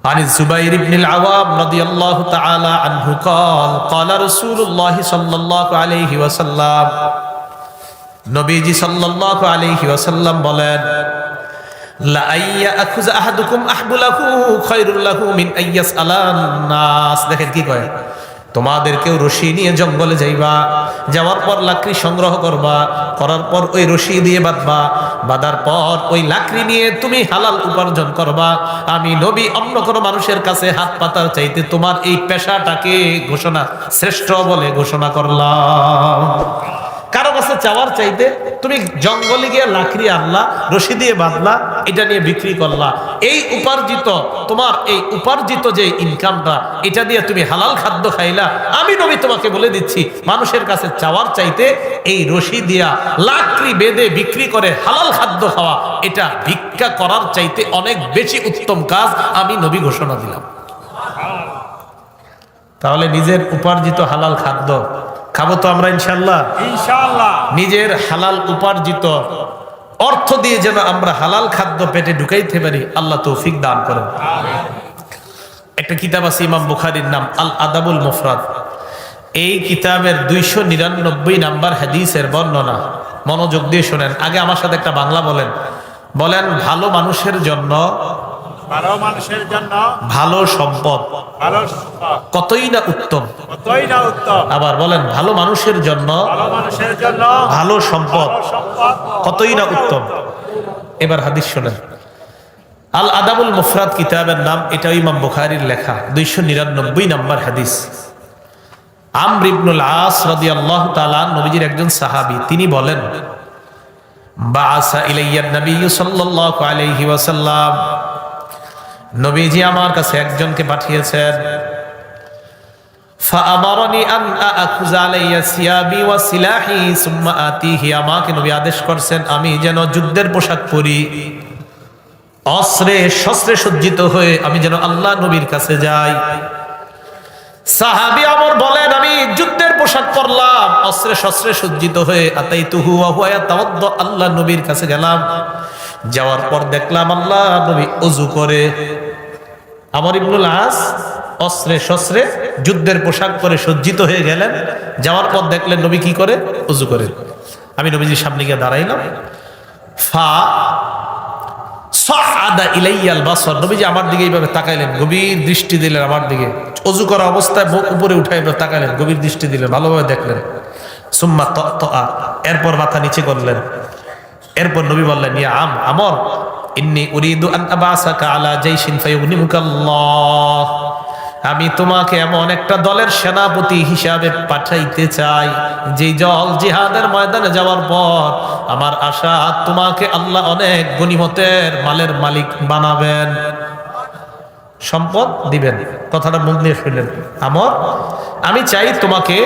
عن الزبير بن العوام رضي الله تعالى عنه قال قال رسول الله صلى الله عليه وسلم নবীজি সাল্লাল্লাহু আলাইহি ওয়াসাল্লাম বলেন লা আইয়া আখুযা আহাদুকুম আহবুলাহু খায়রুল লাহু মিন আইয়াস আলান নাস দেখেন কি কয় তোমাদের কেউ রশি নিয়ে জঙ্গলে যাইবা, যাওয়ার পর লাকড়ি সংগ্রহ করবা, করার পর ওই রশি দিয়ে বাঁধবা, বাঁধার পর ওই লাকড়ি নিয়ে তুমি হালাল উপার্জন করবা। আমি নবী, অন্য কোনো মানুষের কাছে হাত পাতার চাইতে তোমার এই পেশাটাকে ঘোষণা, শ্রেষ্ঠ বলে ঘোষণা করলাম। কারও কাছে চাওয়ার চাইতে তুমি জঙ্গলে গিয়ে লাকড়ি আনলা, রশি দিয়ে বাঁধলা, এটা নিয়ে বিক্রি করলা। এই উপার্জিত, তোমার এই উপার্জিত যে ইনকামটা এটা দিয়ে তুমি হালাল খাদ্য খাইলা। আমি নবী তোমাকে বলে দিচ্ছি, মানুষের কাছে চাওয়ার চাইতে এই রশি দিয়া লাকড়ি বেঁধে বিক্রি করে হালাল খাদ্য খাওয়া, এটা ভিক্ষা করার চাইতে অনেক বেশি উত্তম কাজ আমি নবী ঘোষণা দিলাম। তাহলে নিজের উপার্জিত হালাল খাদ্য খাব তো আমরা ইনশাল্লাহ ইনশাআল্লাহ। নিজের হালাল উপার্জিত অর্থ দিয়ে যেন আমরা হালাল খাদ্য পেটে ঢুকাইতে পারি আল্লাহ তৌফিক দান করেন। একটা কিতাব আছে ইমাম বুখারির নাম আল আদাবুল মুফরাদ। এই কিতাবের দুইশো নিরানব্বই নাম্বার হাদিসের বর্ণনা। মনোযোগ দিয়ে শোনেন। আগে আমার সাথে একটা বাংলা বলেন। বলেন ভালো মানুষের জন্য ভালো মানুষের জন্য ভালো সম্পদ। ভালো কতই না উত্তম। কতই না উত্তম। আবার বলেন ভালো মানুষের জন্য ভালো মানুষের জন্য ভালো সম্পদ। কতই না উত্তম। এবার হাদিস শোনেন। আল আদাবুল মুফরাদ কিতাবের নাম এটা ইমাম বুখারীর লেখা দুইশো নিরানব্বই নাম্বার হাদিস। আমর ইবনুল আস রাদিয়াল্লাহু তাআলা নবীজির একজন সাহাবী তিনি বলেন বাআসা ইলাইয়া নবী সাল্লাল্লাহু আলাইহি ওয়াসাল্লাম নবীজি আমার কাছে একজনকে পাঠিয়েছেন। আমাকে নবী আদেশ করছেন, আমি যেন যুদ্ধের পোশাক পরি। অস্ত্রে শস্ত্রে সজ্জিত হয়ে আমি যেন আল্লাহ নবীর কাছে যাই। সাহাবি আমর বলেন, আমি যুদ্ধের পোশাক পরলাম, অস্ত্রে শস্ত্রে সজ্জিত হয়ে আতাই তুহু আল্লাহ নবীর কাছে গেলাম। যাওয়ার পর দেখলাম আল্লাহ নবী অজু করে। আমার ইবনুল আস অস্ত্রে শস্ত্রে যুদ্ধের পোশাক পরে সজ্জিত হয়ে গেলেন। যাওয়ার পর দেখলেন নবী কি করে? অজু করে। আমি নবীজির সামনে গিয়ে দাঁড়াইলাম। ফা সাদা ইলাইয়াল নবীজি আমার দিকে এইভাবে তাকাইলেন, গভীর দৃষ্টি দিলেন আমার দিকে। অজু করা অবস্থায় উপরে তাকাইলেন গভীর দৃষ্টি ভালোভাবে দেখলেন। সুম্মা ত এরপর মাথা নিচে করলেন। এরপর নবী বললেন আম, আমর ইন্নি উরিদু আন আবাসাকা আলা জাইশিন ফায়ুগনিমুকাল্লাহ। আমি তোমাকে এমন একটা দলের সেনাপতি হিসাবে পাঠাইতে চাই যে জল জিহাদের ময়দানে যাওয়ার পর আমার আশা তোমাকে আল্লাহ অনেক গনিমতের মালের মালিক বানাবেন। সম্পদ দিবেন, কথাটা মুখ দিয়ে শুনলেন। আমর, আমি চাই তোমাকে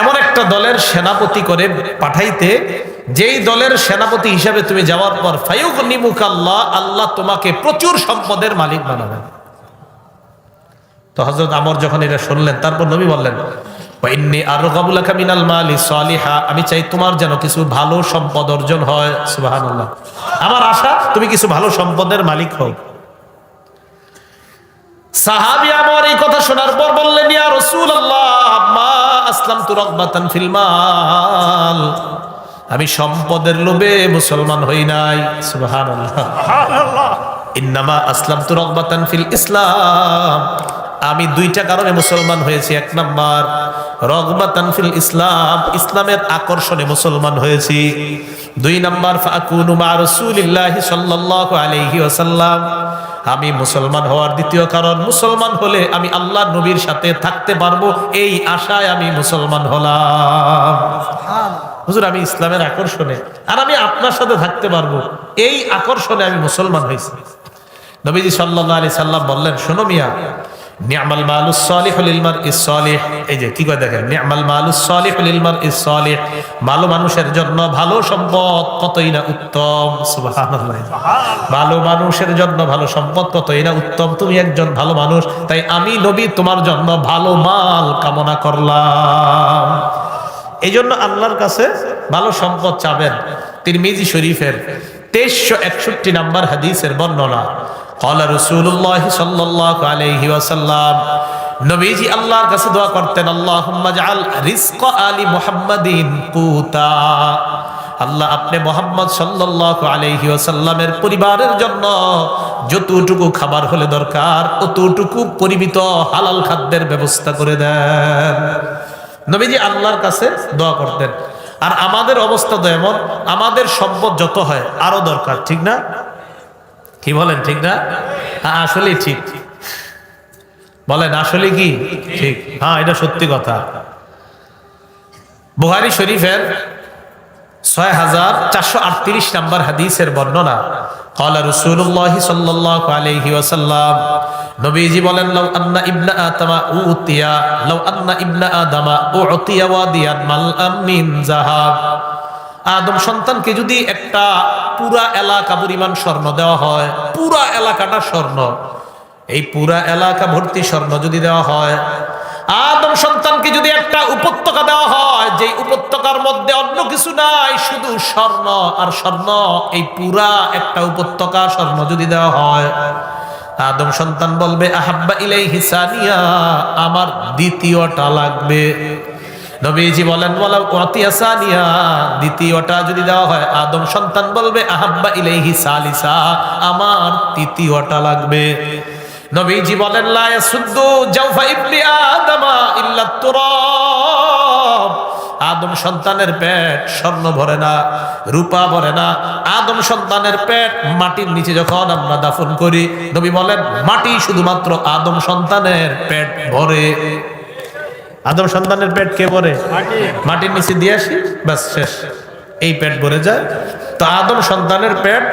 এমন একটা দলের সেনাপতি করে পাঠাইতে যেই দলের সেনাপতি হিসাবে তুমি যাওয়ার পর ফায়ুক নিমুক আল্লাহ আল্লাহ তোমাকে প্রচুর সম্পদের মালিক বানাবেন। তো হজরত আমর যখন এটা শুনলেন, তারপর নবী বললেন আমি চাই তোমার যেন কিছু ভালো সম্পদ অর্জন হয়। আমার আশা, তুমি কিছু ভালো সম্পদের মালিক হও। সাহাবি আমার এই কথা শোনার পর বললেন, ইয়া রাসূলুল্লাহ, মা আসলাম তু রগবাতান ফিল মাল। আমি সম্পদের লোভে মুসলমান হই নাই। ইন্নামা আসলাম তু রগবাতান ফিল ইসলাম। আমি দুইটা কারণে মুসলমান হয়েছি। এক নাম্বার রগবাতান ফিল ইসলাম ইসলামের আকর্ষণে মুসলমান হয়েছি। দুই নাম্বার ফাকুনু মা রাসূলিল্লাহি সাল্লাল্লাহু আলাইহি ওয়াসাল্লাম। আমি মুসলমান হওয়ার দ্বিতীয় কারণ মুসলমান হলে আমি আল্লাহ নবীর সাথে থাকতে পারব এই আশায় আমি মুসলমান হলাম। হুজুর, আমি ইসলামের আকর্ষণে, আর আমি আপনার সাথে থাকতে পারব। এই আকর্ষণে আমি মুসলমান হয়েছি। নবীজি সাল্লাল্লাহু আলাইহি সাল্লাম বললেন, শোনো মিয়া নি'মাল মালুস সালিহ লিল মারইস সালিহ। এই যে, কি কয় দেখেন? নি'মাল মালুস সালিহ লিল মারইস সালিহ। ভালো মানুষের জন্য ভালো সম্পদ কতই না উত্তম? সুবহানাল্লাহ। ভালো মানুষের জন্য ভালো সম্পদ কতই না উত্তম? তুমি একজন ভালো মানুষ, তাই আমি নবী, তোমার জন্য ভালো মাল কামনা করলাম। এই জন্য আল্লাহর কাছে ভালো সম্পদ চাবেন। তিরমিজি শরীফের তেইশশো একষট্টি নাম্বার হাদিসের বর্ণনা, কলা রসুল্লাহ সাল্লাহ আলহি ওয়াসাল্লাম, নবীজি আল্লাহর কাছে দোয়া করতেন আল্লাহ রিস্ক আলী মোহাম্মদিন পুতা আল্লাহ আপনি মোহাম্মদ সাল্লাহ আলহি ওসাল্লামের পরিবারের জন্য যতটুকু খাবার হলে দরকার অতটুকু পরিমিত হালাল খাদ্যের ব্যবস্থা করে দেন। নবীজি আল্লাহর কাছে দোয়া করতেন। আর আমাদের অবস্থা তো এমন, আমাদের সম্পদ যত হয় আরও দরকার, ঠিক না? কি বলেন, ঠিক না? হ্যাঁ আসলে ঠিক। বলেন আসলে কি? ঠিক। হ্যাঁ এটা সত্যি কথা। বুহারি শরীফের ছয় হাজার চারশো আটত্রিশ নাম্বার হাদিসের বর্ণনা, কলা রসুল্লাহ সাল্লাহ আলহি ওয়াসাল্লাম নবীজি বলেন, লাউ আন্না ইবনা আতামা উতিয়া, লাউ আন্না ইবনা আদামা উতিয়া ওয়াদিয়ান মাল মিন যাহাব। আদম সন্তানকে যদি একটা পুরা এলাকা পরিমাণ স্বর্ণ দেওয়া হয়, পুরা এলাকাটা স্বর্ণ। এই পুরা এলাকা ভর্তি স্বর্ণ যদি দেওয়া হয়, আদম সন্তানকে যদি একটা উপত্যকা দেওয়া হয় যে উপত্যকার মধ্যে অন্য কিছু নাই, শুধু স্বর্ণ আর স্বর্ণ, এই পুরা একটা উপত্যকা স্বর্ণ যদি দেওয়া হয় আদম সন্তান বলবে, আহাব্বা ইলাই হিসানিয়া আমার দ্বিতীয়টা লাগবে। নবীজি বলেন বলা সানিয়া। দ্বিতীয়টা যদি দেওয়া হয়, আদম সন্তান বলবে, আহাব্বা ইলাইহি সালিসা, আমার তৃতীয়টা লাগবে। নবীজি বলেন, লা ইয়াসুদ্দু জাওফা ইবনি আদামা ইল্লা তুরাব। আদম সন্তানের পেট স্বর্ণ ভরে না রূপা ভরে না। আদম সন্তানের পেট মাটির নিচে যখন আমরা দাফন করি নবী বলেন মাটি শুধুমাত্র আদম সন্তানের পেট ভরে। আদম সন্তানের পেট কে ভরে? মাটির নিচে দিয়ে আসি ব্যাস শেষ। এই পেট ভরে যায়। তো আদম সন্তানের পেট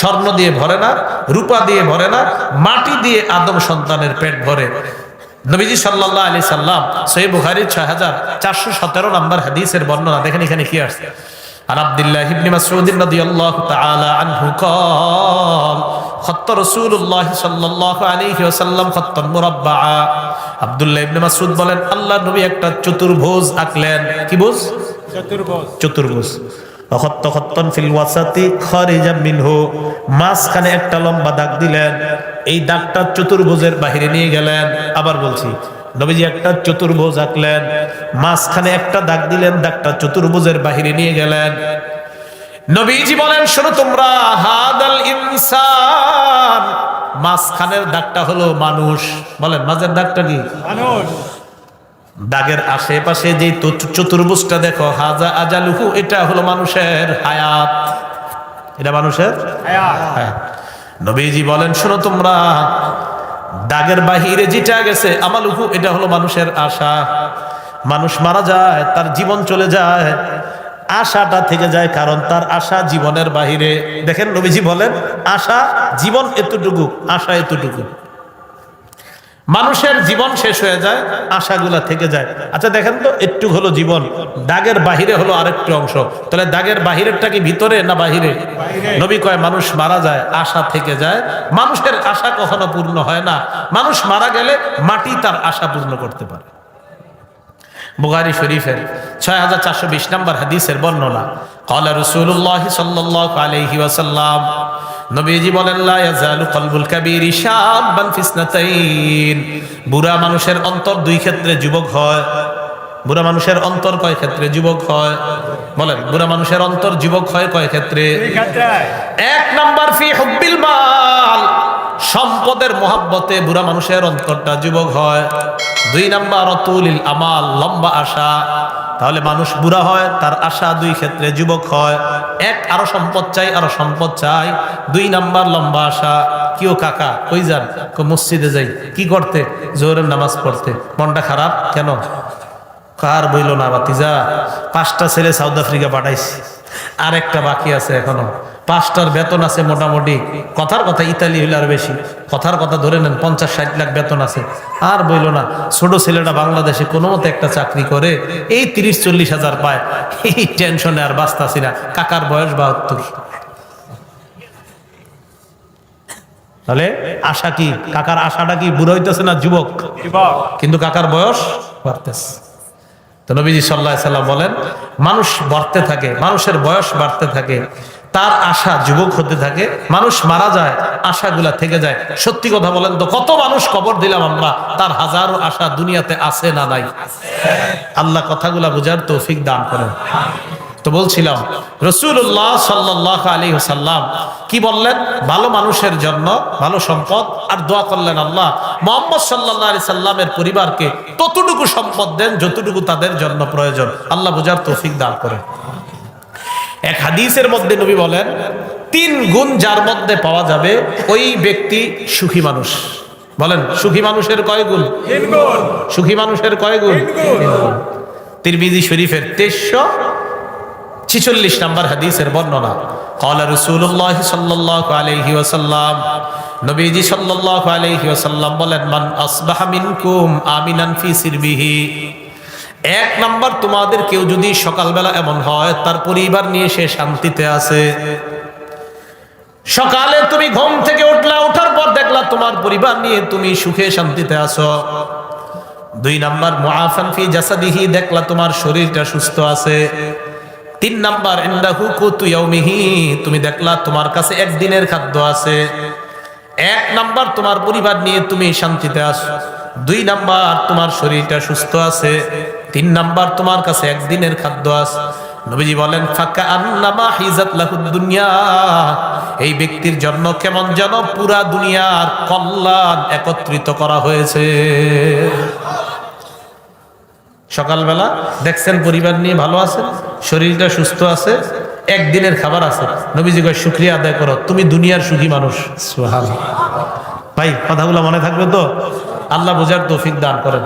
স্বর্ণ দিয়ে ভরে না রূপা দিয়ে ভরে না মাটি দিয়ে আদম সন্তানের পেট ভরে। নবীজি সাল্লাহ আলি সাল্লাম সহি বুখারির ছয় হাজার চারশো সতেরো নম্বর হাদিসের বর্ণনা দেখেন এখানে কি আসছে عن عبد الله بن مسعود رضي الله تعالى عنه قال خط رسول الله صلى الله عليه وسلم خطا مربعا আব্দুল্লাহ ইবনে মাসউদ বলেন আল্লাহ নবী একটা চতুর্ভুজ আঁকলেন কি বুঝ চতুর্ভুজ চতুর্ভুজ অখত্ত খত্তন ফিল ওয়াসাতি খারিজা মিনহু মাঝখানে একটা লম্বা দাগ দিলেন এই দাগটা চতুর্ভুজের বাহিরে নিয়ে গেলেন। আবার বলছি নবীজি একটা চতুর্ভুজ আঁকলেন মাঝখানে একটা দাগ দিলেন দাগটা চতুর্ভুজের বাহিরে নিয়ে গেলেন। নবীজি বলেন শোনো তোমরা হাদাল ইনসান। মাঝখানের দাগটা হলো মানুষ। বলেন মাঝের দাগটা কি? মানুষ। দাগের আশেপাশে যে চতুর্ভুজটা দেখো হাজা আজালুহু এটা হলো মানুষের হায়াত। এটা মানুষের হায়াত। হায়াত। নবীজি বলেন, শোনো তোমরা, দাগের বাহিরে যেটা গেছে আমালুকু এটা হলো মানুষের আশা। মানুষ মারা যায়, তার জীবন চলে যায়, আশাটা থেকে যায় কারণ তার আশা জীবনের বাহিরে। দেখেন নবীজি বলেন, আশা জীবন এতটুকু, আশা এতটুকু। মানুষের জীবন শেষ হয়ে যায় আশাগুলা থেকে যায়। আচ্ছা দেখেন তো একটু হলো জীবন দাগের বাহিরে হলো আরেকটু অংশ। তাহলে দাগের বাহিরেরটা কি ভিতরে না বাহিরে? নবী কয় মানুষ মারা যায় আশা থেকে যায়। মানুষের আশা কখনো পূর্ণ হয় না। মানুষ মারা গেলে মাটি তার আশা পূর্ণ করতে পারে। বুগারি শরীফের ছয় হাজার চারশো বিশ নম্বর হাদিসের বর্ণনা কলা রসুল্লাহ সাল্লাহ আলহি ওয়াসাল্লাম নবীজি বলেন লা ইয়াজালু কলবুল কাবীরি শাবান ফিসনাতাইন। বুড়া মানুষের অন্তর দুই ক্ষেত্রে যুবক হয়। বুড়া মানুষের অন্তর কয় ক্ষেত্রে যুবক হয়? বলেন বুড়া মানুষের অন্তর যুবক হয় কয় ক্ষেত্রে? ক্ষেত্রে। এক নাম্বার ফি হুব্বিল মাল। সম্পদের মহাব্বতে বুড়া মানুষের অন্তরটা যুবক হয়। দুই নাম্বার, অতুলিল আমাল, লম্বা আশা। তাহলে মানুষ বুড়া হয়, তার আশা দুই ক্ষেত্রে যুবক হয়। এক, আরও সম্পদ চাই, আরও সম্পদ চাই। দুই নাম্বার, লম্বা আশা। কিও কাকা, কই যান? মসজিদে যাই। কি করতে? জোহরের নামাজ পড়তে। মনটা খারাপ? কেন? কার বইল না বাতিজা? পাঁচটা ছেলে সাউথ আফ্রিকা পাঠাইছি। আর একটা বাকি আছে এখনও। পাঁচটার বেতন আছে মোটামুটি। কথার কথা ইতালি হইলে আর বেশি। কথার কথা ধরে নেন পঞ্চাশ ষাট লাখ বেতন আছে। আর বইল না ছোট ছেলেটা বাংলাদেশে কোনো মতে একটা চাকরি করে এই তিরিশ চল্লিশ হাজার পায়। এই টেনশনে আর বাঁচতাছি না। কাকার বয়স বাহাত্তর। তাহলে আশা কি? কাকার আশাটা কি বুড়ো হইতেছে না যুবক? কিন্তু কাকার বয়স বাড়তেছে। তো নবীজি সাল্লাহ সাল্লাম বলেন মানুষ বাড়তে থাকে মানুষের বয়স বাড়তে থাকে। তার আশা যুবক হতে থাকে, মানুষ মারা যায়, আশাগুলা থেকে যায়। সত্যি কথা বলেন তো, কত মানুষ কবর দিলাম আমরা, তার হাজারো আশা দুনিয়াতে আছে না নাই? আল্লাহ কথাগুলা বুঝার তৌফিক দান করেন। তো বলছিলাম রসুল্লাহ সাল্লাহ আলী সাল্লাম কি বললেন? ভালো মানুষের জন্য ভালো সম্পদ, আর দোয়া করলেন আল্লাহ, মোহাম্মদ সাল্লাহ আলি সাল্লামের পরিবারকে ততটুকু সম্পদ দেন যতটুকু তাদের জন্য প্রয়োজন। আল্লাহ বুঝার তৌফিক দান করেন। এক হাদিসের মধ্যে নবী বলেন তিন গুণ যার মধ্যে পাওয়া যাবে ওই ব্যক্তি সুখী মানুষ। বলেন সুখী মানুষের কয় গুণ? সুখী মানুষের কয় গুণ? তিরমিজি শরীফের তেইশশো ছিচল্লিশ নম্বর হাদিসের বর্ণনা কলা রসুল্লাহ সাল্লাহ আলহি ওসাল্লাম নবীজি সাল্লাহ আলহি ওসাল্লাম বলেন মান আসবাহ মিনকুম আমিনান ফি সিরবিহি এক নাম্বার তোমাদের কেউ যদি সকালবেলা এমন হয়, তার পরিবার নিয়ে সে শান্তিতে আছে। সকালে তুমি ঘুম থেকে উঠলা ওঠার পর দেখলা তোমার পরিবার নিয়ে তুমি সুখে শান্তিতে আছো। দুই নাম্বার, মুআফান ফি জাসাদিহি, দেখলা তোমার শরীরটা সুস্থ আছে। তিন নাম্বার, ইন্দাহু কুতু ইয়াউমিহি, তুমি দেখলা তোমার কাছে একদিনের খাদ্য আছে। এক নাম্বার, তোমার পরিবার নিয়ে তুমি শান্তিতে আছো। দুই নাম্বার, তোমার শরীরটা সুস্থ আছে। তিন নাম্বার তোমার কাছে একদিনের খাদ্য আছে। নবীজি বলেন ফাঁকা আন্নামা হিজাত দুনিয়া। এই ব্যক্তির জন্য কেমন যেন পুরা দুনিয়ার কল্যাণ একত্রিত করা হয়েছে। সকালবেলা দেখছেন পরিবার নিয়ে ভালো আছে শরীরটা সুস্থ আছে একদিনের খাবার আছে। নবীজি কয় শুক্রিয়া আদায় করো তুমি দুনিয়ার সুখী মানুষ। সুবহানাল্লাহ। ভাই কথাগুলো মনে থাকবে তো? আল্লাহ বোঝার তৌফিক দান করেন।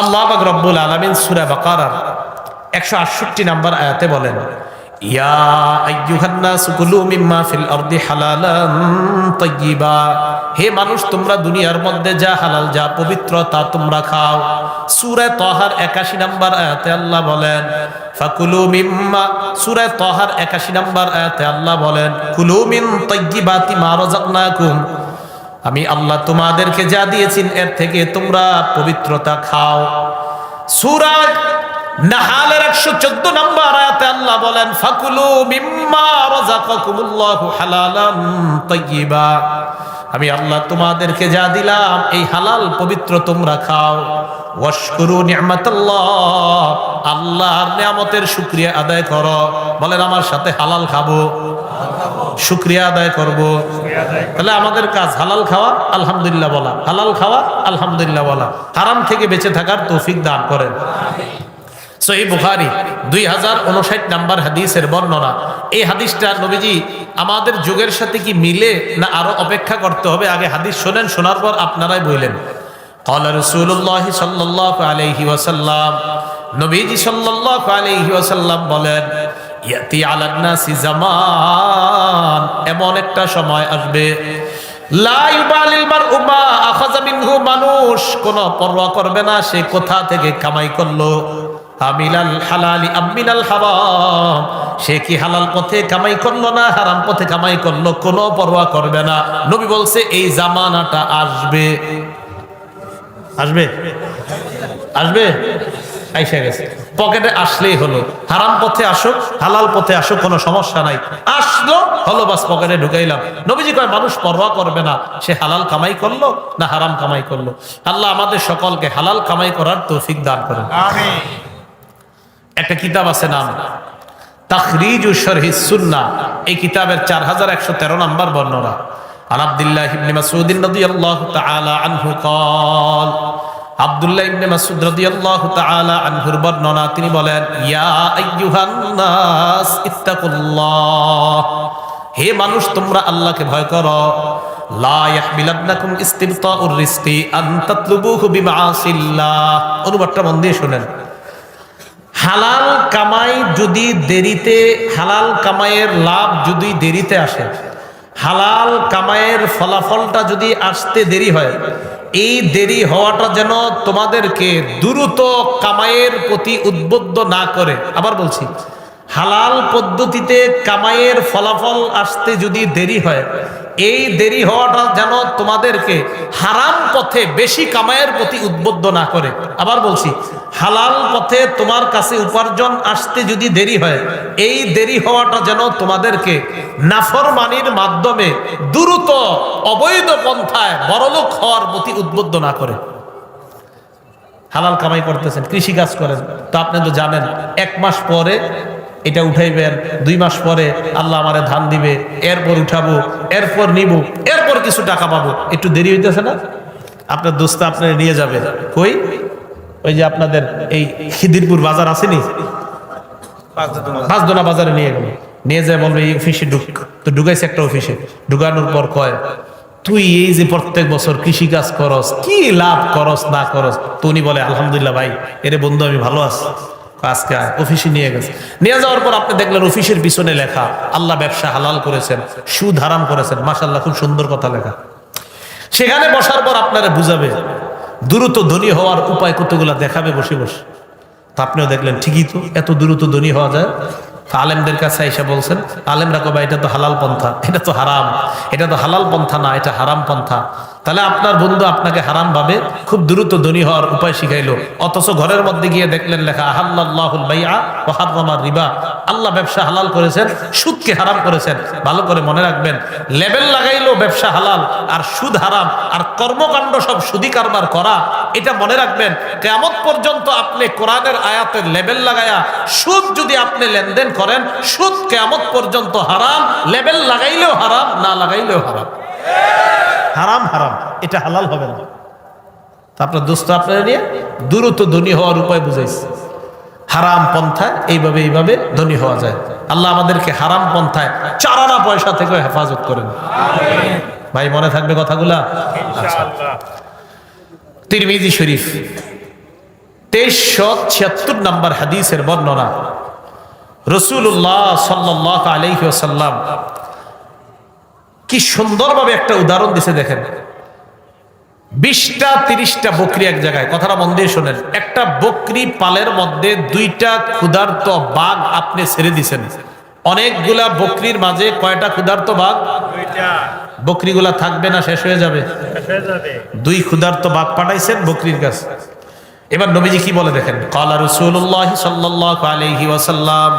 আল্লাহ পাক রব্বুল আলামিন সূরা বাকারার 168 নাম্বার আয়াতে বলেন, ইয়া মিম্মা ফিল হে মানুষ, তোমরা দুনিয়ার মধ্যে যা হালাল, যা পবিত্র, তা তোমরা খাও। সূরা তাহার 81 নাম্বার আয়াতে আল্লাহ বলেন, ফাকুলু মিম্মা। সূরা তাহার 81 নাম্বার আয়াতে আল্লাহ বলেন আমি আল্লাহ তোমাদেরকে যা দিয়েছি এর থেকে তোমরা পবিত্রতা খাও। সূরা নাহালের 114 নম্বর আয়াতে আল্লাহ বলেন, ফাকুলু মিম্মা রাযাকাকুমুল্লাহু হালালান তাইয়্যিবা আমি আল্লাহ তোমাদেরকে যা দিলাম, এই হালাল পবিত্র তোমরা খাও। ওয়াশকুরু নি'মাতাল্লাহ আল্লাহর নিয়ামতের শুকরিয়া আদায় করো। বলেন, আমার সাথে হালাল খাব। শুক্রিয়া আদায় করব তাহলে আমাদের কাজ হালাল খাওয়া আলহামদুলিল্লাহ বলা হালাল খাওয়া আলহামদুলিল্লাহ বলা হারাম থেকে বেঁচে থাকার তৌফিক দান করেন সহি বুখারি দুই হাজার উনষাট নাম্বার হাদিসের বর্ণনা এই হাদিসটা নবীজি আমাদের যুগের সাথে কি মিলে না আরো অপেক্ষা করতে হবে আগে হাদিস শোনেন শোনার পর আপনারাই বললেন قال رسول الله صلى الله عليه وسلم নবীজি সাল্লাল্লাহু আলাইহি ওয়াসাল্লাম বলেন ইয়াতি আলান নাসি জামান। এমন একটা সময় আসবে। মানুষ। কোনো করবে না, সে কোথা থেকে কামাই করল? আমিলাল সে কি হালাল পথে কামাই করল না হারাম পথে কামাই করল? কোনো পরোয়া করবে না। নবী বলছে, এই জামানাটা আসবে। আসবে? আসবে? আইসা গেছে পকেটে আসলেই হলো হারাম পথে আসুক হালাল পথে আসুক কোনো সমস্যা নাই আসলো হলো বাস পকেটে ঢুকাইলাম নবীজি কয় মানুষ পরোয়া করবে না সে হালাল কামাই করলো না হারাম কামাই করলো আল্লাহ আমাদের সকলকে হালাল কামাই করার তৌফিক দান করেন আমিন একটা কিতাব আছে নাম তাখরিজু শরহি সুন্না এই কিতাবের চার হাজার একশো তেরো নম্বর বর্ণনা عن عبد الله بن مسعود رضي الله تعالى عنه قال আব্দুল্লাহ ইবনে মাসউদ রাদিয়াল্লাহু তাআলা আনহুর বর্ণনা, তিনি বলেন, ইয়া আইয়ুহান নাস ইত্তাকুল্লাহ, হে মানুষ, তোমরা আল্লাহকে ভয় করো। লা ইয়াহমিলান্নাকুম ইস্তিবতাউর রিজকি আন তাতলুবুহু বিমাআসিল্লাহ। অনুবাদটা মন দিয়ে শুনেন। হালাল কামাই যদি দেরিতে, হালাল কামাইয়ের লাভ যদি দেরিতে আসে, হালাল কামাইয়ের ফলাফলটা যদি আসতে দেরি হয় এই দেরি হওয়াটা যেন তোমাদেরকে দ্রুত কামায়ের প্রতি উদ্বুদ্ধ না করে। আবার বলছি, হালাল পদ্ধতিতে কামায়ের ফলাফল আসতে যদি দেরি হয় এই দেরি হওয়াটা যেন তোমাদেরকে হারাম পথে, বেশি কামায়ের প্রতি উদ্বুদ্ধ না করে। আবার বলছি, হালাল পথে তোমার কাছে উপার্জন আসতে যদি দেরি হয়, এই দেরি হওয়াটা যেন তোমাদেরকে নাফরমানির মাধ্যমে দ্রুত অবৈধ পন্থায় বড়লোক হওয়ার প্রতি উদ্বুদ্ধ না করে। হালাল কামাই করতেছেন কৃষি কাজ করেন। তো আপনি তো জানেন, এক মাস পরে এটা উঠাইবেন দুই মাস পরে আল্লাহ আমারে ধান দিবে, এরপর উঠাবো, এরপর নিব, এরপর কিছু টাকা পাবো। একটু দেরি হইতেছে না? আপনার দোস্ত আপনার নিয়ে যাবে। কই? ওই যে আপনাদের এই খিদিরপুর বাজার আসেনি পাঁচদোনা বাজারে নিয়ে গেল। নিয়ে যায় বলবে, এই অফিসে ঢুক। তো ঢুকাইছে একটা অফিসে ঢুকানোর পর কয়, তুই এই যে প্রত্যেক বছর কৃষি কাজ করস, কি লাভ করস, না করস? তো উনি বলে, আলহামদুলিল্লাহ ভাই, এরে বন্ধু, আমি ভালো আছি। আজকে অফিসে নিয়ে গেছে। নিয়ে যাওয়ার পর আপনি দেখলেন অফিসের পিছনে লেখা, আল্লাহ ব্যবসা হালাল করেছেন, সুদ হারাম করেছেন মাসাল্লাহ খুব সুন্দর কথা লেখা। সেখানে বসার পর আপনারা বুঝাবে, দ্রুত ধনী হওয়ার উপায় কতগুলা দেখাবে বসে বসে। তা আপনিও দেখলেন, ঠিকই তো, এত দ্রুত ধনী হওয়া যায়? আলেমদের কাছে এসে বলছেন, আলেমরা কবা এটা তো হালাল পন্থা, এটা তো হারাম, এটা তো হালাল পন্থা না, এটা হারাম পন্থা। তাহলে আপনার বন্ধু আপনাকে হারাম ভাবে খুব দ্রুত ধনী হওয়ার উপায় শিখাইলো। অথচ ঘরের মধ্যে গিয়ে দেখলেন লেখা আহাল্লাহুল রিবা। আল্লাহ ব্যবসা হালাল করেছেন, সুদকে হারাম করেছেন। ভালো করে মনে রাখবেন, লেবেল লাগাইলো ব্যবসা হালাল, আর সুদ হারাম, আর কর্মকাণ্ড সব সুদি কারবার করা, এটা মনে রাখবেন কেমন পর্যন্ত আপনি কোরআনের আয়াতের লেবেল লাগায়া, সুদ যদি আপনি লেনদেন করেন, সুদ কেমন পর্যন্ত হারাম, লেবেল লাগাইলেও হারাম, না লাগাইলেও হারাম। হারাম হারাম। এটা হালাল হবে না। আপনার দোস্ত আপনারা নিয়ে দ্রুত ধনী হওয়ার উপায় বুঝাইছে। হারাম পন্থায় এইভাবে এইভাবে ধনী হওয়া যায়। আল্লাহ আমাদেরকে হারাম পন্থায় চারানা পয়সা থেকে হেফাজত করেন। ভাই, মনে থাকবে কথাগুলা? তিরমিজি শরীফ, তেইশশো ছিয়াত্তর নম্বর হাদিসের বর্ণনা। রসুল্লাহ সাল্লাহ আলহিসাল্লাম কি সুন্দরভাবে একটা উদাহরণ দিছে দেখেন। বিশটা তিরিশটা বকরি এক জায়গায় কথাটা মন দিয়ে শোনেন। একটা বকরি পালের মধ্যে দুইটা ক্ষুধার্ত বাঘ আপনি ছেড়ে দিছেন। অনেকগুলা বকরির মাঝে কয়টা ক্ষুধার্ত বাঘ? বকরিগুলা থাকবে না শেষ হয়ে যাবে। দুই ক্ষুধার্ত বাঘ পাঠাইছেন বকরির কাছে। এবার নবীজি কি বলে দেখেন? কলা রসুল্লাহ সাল্লাল্লাহু আলাইহি ওয়াসাল্লাম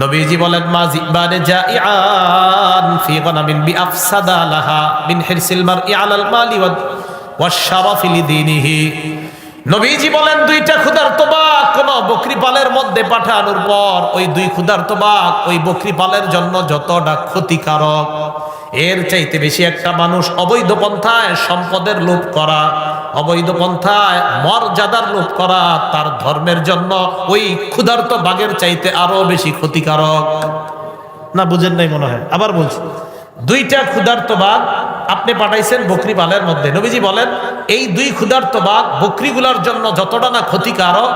নবীজি বলেন, মা জিবানে জাইআন ফি গনামিন বিআফসাদা লাহা মিন হিরসিল মারই আলাল মালি ওয়া শারাফি লিদিনিহি। নবীজি বলেন, দুইটা ক্ষুধার্ত বাঘ কোন বকরি পালের মধ্যে পাঠানোর পর, ওই দুই ক্ষুধার্ত বাঘ ওই বকরি পালের জন্য যতটা ক্ষতিকারক। এর চাইতে বেশি একটা মানুষ অবৈধ পন্থায় সম্পদের লোভ করা, অবৈধ পন্থায় মর্যাদার লোভ করা তার ধর্মের জন্য ওই ক্ষুধার্ত বাঘের চাইতে আরও বেশি ক্ষতিকারক। না, বুঝেন নাই মনে হয়। আবার বলছি। দুইটা ক্ষুধার্ত বাঘ আপনি পাঠাইছেন বকরি পালের মধ্যে। নবীজি বলেন, এই দুই ক্ষুধার্ত বাঘ বকরিগুলার জন্য যতটা না ক্ষতিকারক,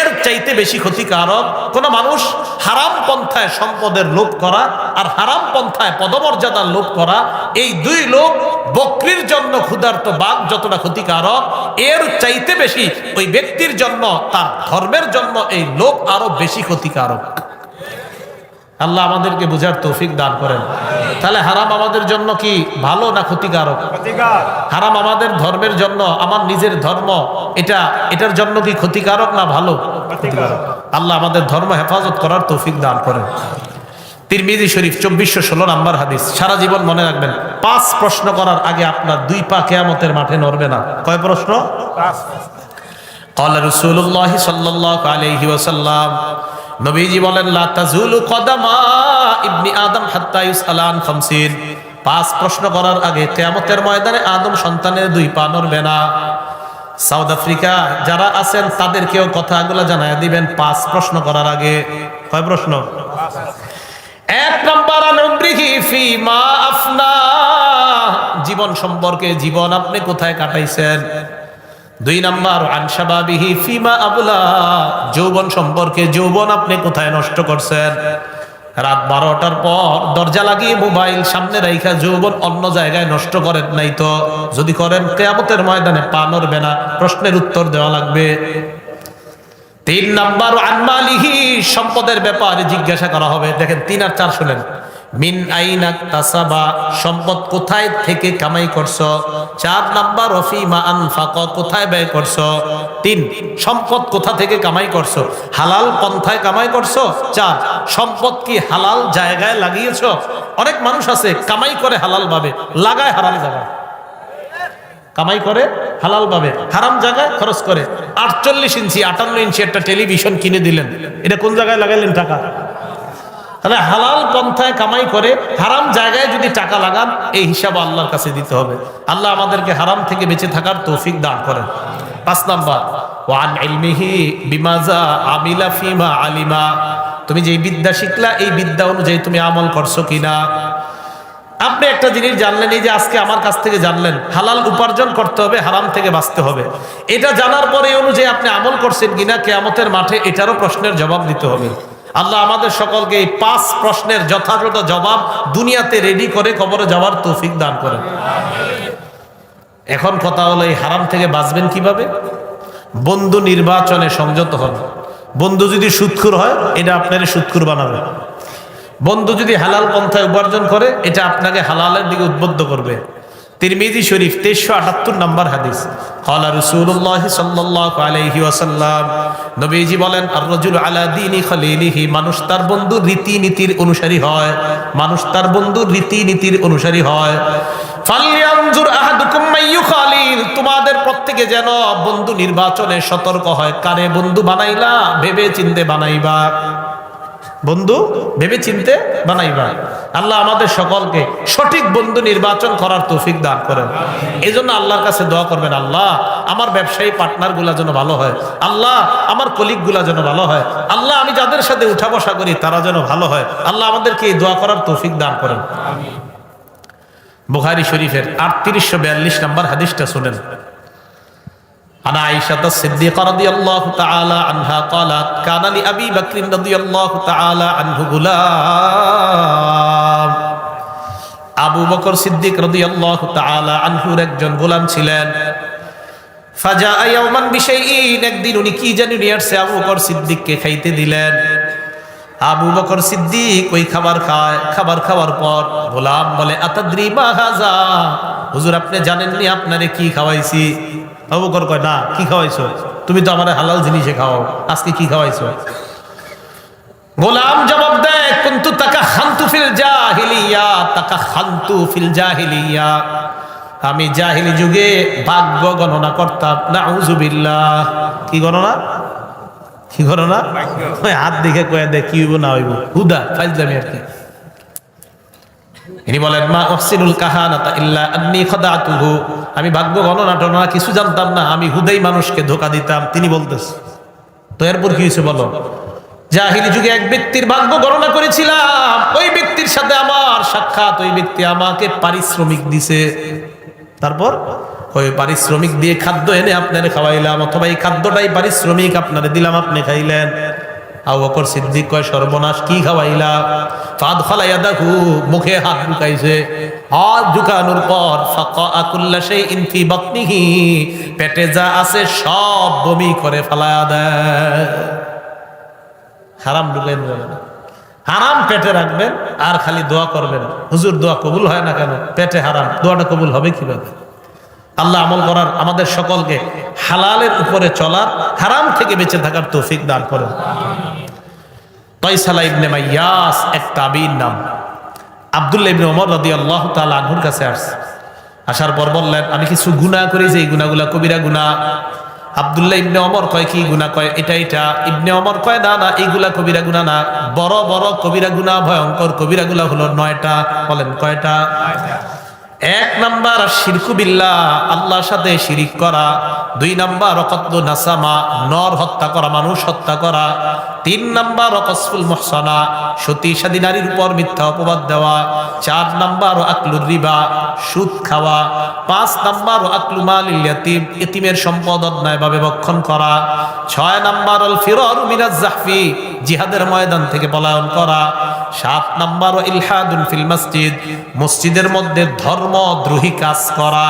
এর চাইতে বেশি ক্ষতিকারক কোন মানুষ হারাম পন্থায় সম্পদের লোভ করা আর হারাম পন্থায় পদমর্যাদার লোভ করা, এই দুই লোক বকরির জন্য ক্ষুধার্ত বাঘ যতটা ক্ষতিকারক, এর চাইতে বেশি ওই ব্যক্তির জন্য, তার ধর্মের জন্য এই লোক আরও বেশি ক্ষতিকারক। আল্লাহ আমাদেরকে বুঝার তৌফিক দান করেন তাহলে হারাম আমাদের জন্য কি ভালো না ক্ষতিকারক প্রতিকার হারাম আমাদের ধর্মের জন্য আমার নিজের ধর্ম এটা এটার জন্য কি ক্ষতিকারক না ভালো ক্ষতিকারক। আল্লাহ আমাদের ধর্ম হেফাজত করার তৌফিক দান করেন তিরমিজি শরীফ চব্বিশশো ষোলো নাম্বার হাদিস সারা জীবন মনে রাখবেন পাঁচ প্রশ্ন করার আগে আপনার দুই পা কেয়ামতের মাঠে নড়বে না কয় প্রশ্ন পাঁচ قال رسول الله صلى الله عليه وسلم নবীজি বলেন, লা তাজুলু কদামা ইবনি আদম হাত্তা ইউসালান খামসিন। পাঁচ প্রশ্ন করার আগে কিয়ামতের ময়দানে আদম সন্তানের দুই পা নড়বে না। সাউথ আফ্রিকা যারা আছেন, তাদেরকেও কথাগুলো জানায় দিবেন পাঁচ প্রশ্ন করার আগে। কয় প্রশ্ন? এক নম্বর জীবন সম্পর্কে জীবন আপনি কোথায় কাটাইছেন? দুই নাম্বার আনসাবাবিহি ফিমা আবুলা। যৌবন সম্পর্কে যৌবন আপনি কোথায় নষ্ট করছেন? রাত বারোটার পর দরজা লাগিয়ে মোবাইল সামনে রাইখা যৌবন অন্য জায়গায় নষ্ট করেন নাই তো? যদি করেন, কেয়ামতের ময়দানে পা নড়বে না। প্রশ্নের উত্তর দেওয়া লাগবে। তিন নাম্বার আনমালিহি সম্পদের ব্যাপারে জিজ্ঞাসা করা হবে। দেখেন, তিন আর চার শুনেন। মিন আইনা তাসাবা, সম্পদ কোথায় থেকে কামাই করছ? চার নাম্বার রফিমা আনফাক, কোথায় ব্যয় করছ? তিন, সম্পদ কোথা থেকে কামাই করছ? হালাল পন্থায় কামাই করছ? চার, সম্পদ কি হালাল জায়গায় লাগিয়েছো? অনেক মানুষ আছে, কামাই করে হালাল ভাবে, লাগায় হারাম জায়গায়। কামাই করে হালাল ভাবে, হারাম জায়গায় খরচ করে। আটচল্লিশ ইঞ্চি, আটান্ন ইঞ্চি একটা টেলিভিশন কিনে দিলেন। এটা কোন জায়গায় লাগাইলেন টাকা? তাহলে হালাল পন্থায় কামাই করে হারাম জায়গায় যদি টাকা লাগান, এই হিসাব আল্লাহর কাছে দিতে হবে। আল্লাহ আমাদেরকে হারাম থেকে বেঁচে থাকার তৌফিক দান করেন। পাঁচ নাম্বার, ওয়ান ইলমিহি ফিমা আলিমা। তুমি যে বিদ্যা শিখলা, এই বিদ্যা অনুযায়ী তুমি আমল করছ কিনা? আপনি একটা জিনিস জানলেন, এই যে আজকে আমার কাছ থেকে জানলেন, হালাল উপার্জন করতে হবে, হারাম থেকে বাঁচতে হবে। এটা জানার পরে অনুযায়ী আপনি আমল করছেন কিনা, কেয়ামতের মাঠে এটারও প্রশ্নের জবাব দিতে হবে। আল্লাহ আমাদের সকলকে এই পাঁচ প্রশ্নের যথাযথ জবাব দুনিয়াতে রেডি করে কবরে যাওয়ার তৌফিক দান করেন। এখন কথা হলো এই হারাম থেকে বাঁচবেন কীভাবে? বন্ধু নির্বাচনে সংযত হন। বন্ধু যদি সুৎখুর হয়, এটা আপনার সুৎখুর বানাবে। বন্ধু যদি হালাল পন্থায় উপার্জন করে, এটা আপনাকে হালালের দিকে উদ্বুদ্ধ করবে। তিরমিজি শরীফ তেইশশো আটাত্তর নম্বর হাদিস। বলেন মানুষ তার অনুসারী হয়, মানুষ তার অনুসারী হয়। তোমাদের প্রত্যেকে যেন বন্ধু নির্বাচনে সতর্ক হয়। কারে বন্ধু বানাইলা? ভেবে চিনতে বানাইবা? বন্ধু ভেবে চিনতে বানাইবা। আল্লাহ আমাদের সকলকে সঠিক বন্ধু নির্বাচন করার তৌফিক দান করেন। এই জন্য আল্লাহর কাছে দোয়া করবেন, আল্লাহ, আমার ব্যবসায়ী পার্টনারগুলা যেন ভালো হয়। আল্লাহ, আমার কলিগগুলা যেন ভালো হয়। আল্লাহ, আমি যাদের সাথে উঠা বসা করি, তারা যেন ভালো হয়। আল্লাহ, আমাদেরকে এই দোয়া করার তৌফিক দান করেন। বুখারি শরীফের আটত্রিশশো বিয়াল্লিশ নম্বর হাদিসটা শুনেন। عن عائشة الصديقة رضي الله تعالى عنها قالت كان لأبي بكر رضي الله تعالى عنه غلام আবু বকর সিদ্দিক রাদিয়াল্লাহু তাআলা আনহুর একজন গোলাম ছিলেন ফাজা ইয়াওমান বিশাইইন একদিন উনি কি জানি নিয়ে আসছে আবু বকর সিদ্দিককে খাইতে দিলেন আবু বকর সিদ্দিক ওই খাবার খায় খাবার খাওয়ার পর গোলাম বলে আতাদ্রি মা হাজা হুজুর আপনি জানেননি আপনারে কি খাওয়াইছি আবু বকর কয় না কি খাওয়াইছো? তুমি তো আমার হালাল জিনিসে খাওয়াও আজকে কি খাওয়াইছো? গোলাম জবাব দেয় কিন্তু তাকা খান্তু ফিল জাহিলিয়া তাকা খান্তু ফিল জাহিলিয়া। আমি জাহিলি যুগে ভাগ্য গণনা করতাম না উজুবিল্লাহ কি গণনা? কি গণনা? হাত দেখে কয়ে দেয় কি হইব না হইব? হুদা ফাইজলামি আর কি। ইনি বলেন, মা অহসিনুল কাহানাতা ইল্লা আন্নি খদাতুহু। আমি ভাগ্য, গণনা টননা কিছু জানতাম না, আমি হুদাই মানুষকে ধোকা দিতাম, তিনি বলতেছে। তো এরপর কি হয়েছে বলো? জাহিলি যুগে এক ব্যক্তির ভাগ্য গণনা করেছিলাম, ওই ব্যক্তির সাথে আমার সাক্ষাৎ, ওই ব্যক্তি আমাকে পারিশ্রমিক দিছে। তারপর? ওই পারিশ্রমিক দিয়ে খাদ্য এনে আপনারে খাওয়াইলাম, অথবা এই খাদ্যটাই পারিশ্রমিক আপনারে দিলাম, আপনি খাইলেন। আবু বকর সিদ্দিক কয়, সর্বনাশ কি খাওয়াইলা? ফাদ ফালাইয়া দেখু মুখে হাত ঢুকাইছে। হাত ঢুকানোর পর ফাকা আকুল্লা সেই ইনফি বাতনিহি পেটে যা আছে সব বমি করে ফালায়া দেয় হারাম ঢুকাইন যাবে না। হারাম পেটে রাখবেন, আর খালি দোয়া করবেন। হুজুর, দোয়া কবুল হয় না কেন? পেটে হারাম, দোয়াটা কবুল হবে কীভাবে? আল্লাহ আমল করার আমাদের সকলকে হালালের উপরে চলার, হারাম থেকে বেঁচে থাকার তৌফিক দান করেন। তয়সালা ইবনে মাইয়াস, এক তাবির নাম। আব্দুল্লাহ ইবনে ওমর রাদিয়াল্লাহু তাআলা আনহুর কাছে আসছে। আসার পর বললেন, আমি কিছু গুনাহ করি যে এই গুনাহগুলা কবিরা গুনাহ। আব্দুল্লাহ ইবনে অমর কয়, কি গুনাহ কয়? এটা এটা। ইবনে অমর কয়, না না, এইগুলা কবিরা গুনাহ না। বড় বড় কবিরা গুনাহ, ভয়ঙ্কর কবিরা গুনাহ হলো নয়টা। বলেন, কয়টা? এক নাম্বার শিরকু বিল্লাহ, আল্লাহর সাথে শিরিক করা। দুই নাম্বার অকত্ল নাসামা, নর হত্যা করা, মানুষ হত্যা করা। তিন নাম্বার অকসফুল মহসানা, সতী সাদী নারীর উপর মিথ্যা অপবাদ দেওয়া। চার নাম্বার আকলুর রিবা, সুদ খাওয়া। পাঁচ নাম্বার আকলু মাল ইয়াতিম, ইতিমের সম্পদ অন্যায়ভাবে ভক্ষণ করা। ছয় নাম্বার অল ফিরর মিরাজ জাহফি, জিহাদের ময়দান থেকে পলায়ন করা। সাত নাম্বার ইলহাদুল ফিল মসজিদ, মসজিদের মধ্যে ধর্মদ্রোহী কাজ করা।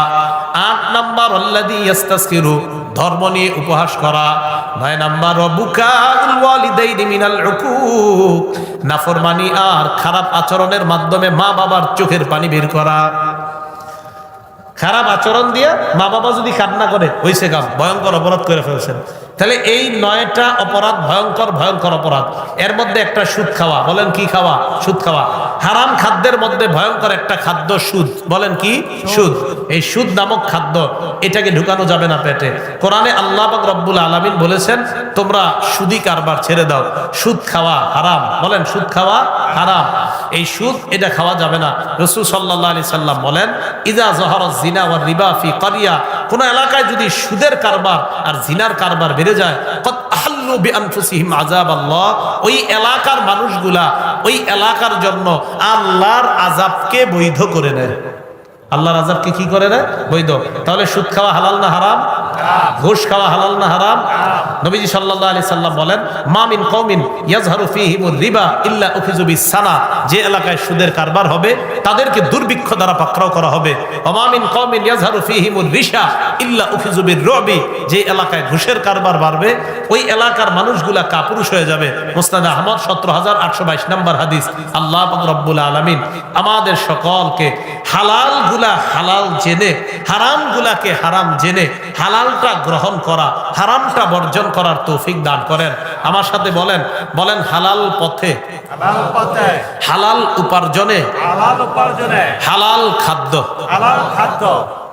আট নাম্বার আল্লাদি ইয়াস্তাসকিরু ধর্ম নিয়ে উপহাস করা। নয় নাম্বার নাফরমানি আর খারাপ আচরণের মাধ্যমে মা বাবার চোখের পানি বের করা। খারাপ আচরণ দিয়ে মা বাবা যদি কান্না করে হইছে কাম, ভয়ঙ্কর অপরাধ করে ফেলছেন। তাহলে এই নয়টা অপরাধ ভয়ঙ্কর ভয়ঙ্কর অপরাধ। এর মধ্যে একটা সুদ খাওয়া, বলেন কি খাওয়া? সুদ খাওয়া। হারাম খাদ্যের মধ্যে ভয়ঙ্কর একটা খাদ্য সুদ, বলেন কি? সুদ। এই সুদ নামক খাদ্য, এটাকে ঢুকানো যাবে না পেটে। কোরআনে আল্লাহ রব্বুল আলামিন বলেছেন, তোমরা সুদি কারবার ছেড়ে দাও। সুদ খাওয়া হারাম। বলেন, সুদ খাওয়া হারাম। এই সুদ, এটা খাওয়া যাবে না। রসুল সাল্লাহ আলি সাল্লাম বলেন ইজা জহর জিনা ওয়া রিবা ফি করিয়া কোন এলাকায় যদি সুদের কারবার আর জিনার কারবার বেড়ে যায়। ওই এলাকার মানুষগুলা, ওই এলাকার জন্য আল্লাহর আজাবকে বৈধ করে নেয়। আল্লাহর আজাবকে কি করে নেয়? বৈধ। তাহলে সুদ খাওয়া হালাল না হারাম? ঘুষ খাওয়া হালাল না হারাম? নবীজি সাল্লাল্লাহু আলাইহি সাল্লাম বলেন মামিন কওমিন ইয়াজহারু ফীহিমুর রিবা ইল্লা উখিযু বিসানা যে এলাকায় সুদের কারবার হবে, তাদেরকে দুর্ভিক্ষ দ্বারা পাকড়াও করা হবে। অমামিন কওমিন ইয়াজহারু ফীহিমুর রিশা ইল্লা উখিযু বিররবি যে এলাকায় ঘুষের কারবার বাড়বে, ওই এলাকার মানুষগুলা কাপুরুষ হয়ে যাবে। মুসনাদ আহমদ 17822 নম্বর হাদিস। আল্লাহ পাক রব্বুল আলামিন আমাদের সকলকে হালালগুলা হালাল জেনে হারাম গুলাকে হারাম জেনে হালালটা গ্রহণ করা হারামটা বর্জন করার তৌফিক দান করেন। আমার সাথে বলেন বলেন হালাল পথে হালাল উপার্জনে হালাল উপার্জনে হালাল খাদ্য। হালাল খাদ্য।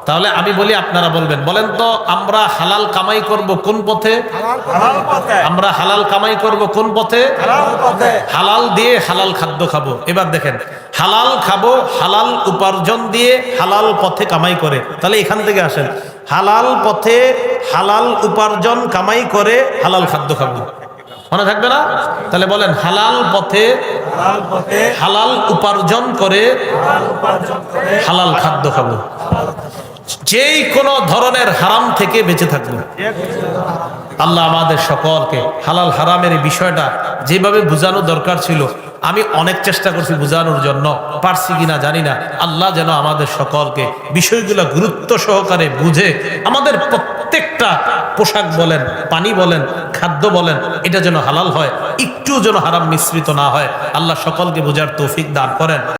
তাহলে আমি বলি আপনারা বলবেন, বলেন তো, আমরা হালাল কামাই করব কোন পথে? আমরা হালাল কামাই করব কোন পথে? হালাল দিয়ে হালাল খাদ্য খাব। এবার দেখেন, হালাল খাব, হালাল উপার্জন দিয়ে হালাল পথে কামাই করে। তাহলে এখান থেকে আসেন, হালাল পথে হালাল উপার্জন কামাই করে হালাল খাদ্য খাব। মনে থাকবে না? তাহলে বলেন, হালাল পথে হালাল উপার্জন করে হালাল খাদ্য খাব। যেই কোনো ধরনের হারাম থেকে বেঁচে থাকব। আল্লাহ আমাদের সকলকে হালাল হারামের বিষয়টা যেভাবে বোঝানো দরকার ছিল, আমি অনেক চেষ্টা করছি বোঝানোর জন্য, পারছি কিনা জানি না। আল্লাহ যেন আমাদের সকলকে বিষয়গুলো গুরুত্ব সহকারে বুঝে আমাদের প্রত্যেকটা পোশাক বলেন, পানি বলেন, খাদ্য বলেন, এটা যেন হালাল হয়, একটু যেন হারাম মিশ্রিত না হয়। আল্লাহ সকলকে বোঝার তৌফিক দান করেন।